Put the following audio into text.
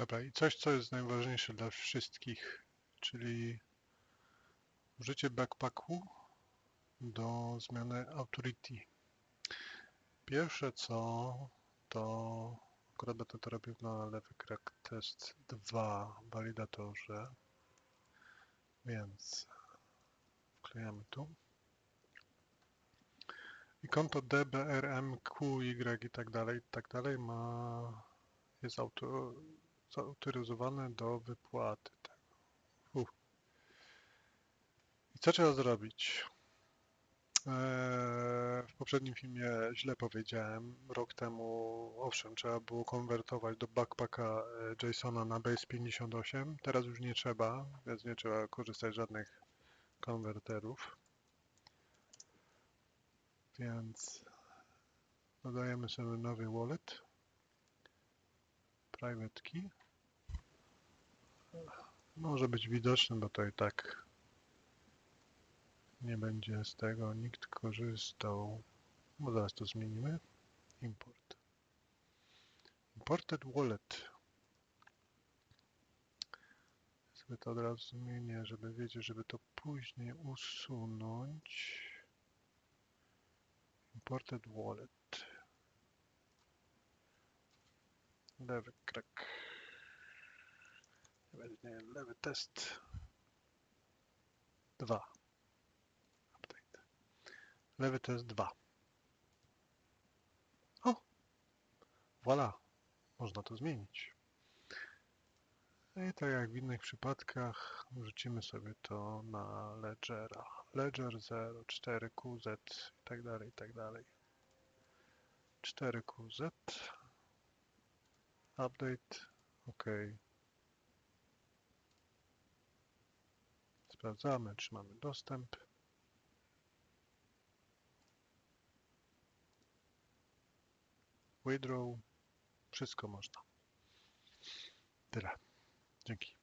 Dobra, i coś, co jest najważniejsze dla wszystkich, czyli użycie backpacku do zmiany authority. Pierwsze co, to akurat będę to robił na lewy krak test 2 w validatorze, więc wklejamy tu. I konto DBRM, QY i tak dalej, i tak dalej ma, jest auto, zautoryzowane do wypłaty tego. Uff. I co trzeba zrobić? Eee, W poprzednim filmie źle powiedziałem. Rok temu, owszem, trzeba było konwertować do backpacka e, JSONa na base 58. Teraz już nie trzeba, więc nie trzeba korzystać z żadnych konwerterów. Więc dodajemy sobie nowy wallet. Private key. Może być widoczny, bo to i tak nie będzie z tego nikt korzystał. No zaraz to zmienimy. Import. Imported wallet. Sobie to od razu zmienię, żeby wiedzieć, żeby to później usunąć. Imported wallet. Lewy krak. Nie, lewy test. 2. Update. Lewy test 2. O! Voilà. Można to zmienić. I tak jak w innych przypadkach wrzucimy sobie to na Ledgera. Ledger 0, 4QZ i tak dalej, i tak dalej. 4QZ. Update. OK. Sprawdzamy, czy mamy dostęp. Withdraw. Wszystko można. Tyle. Dzięki.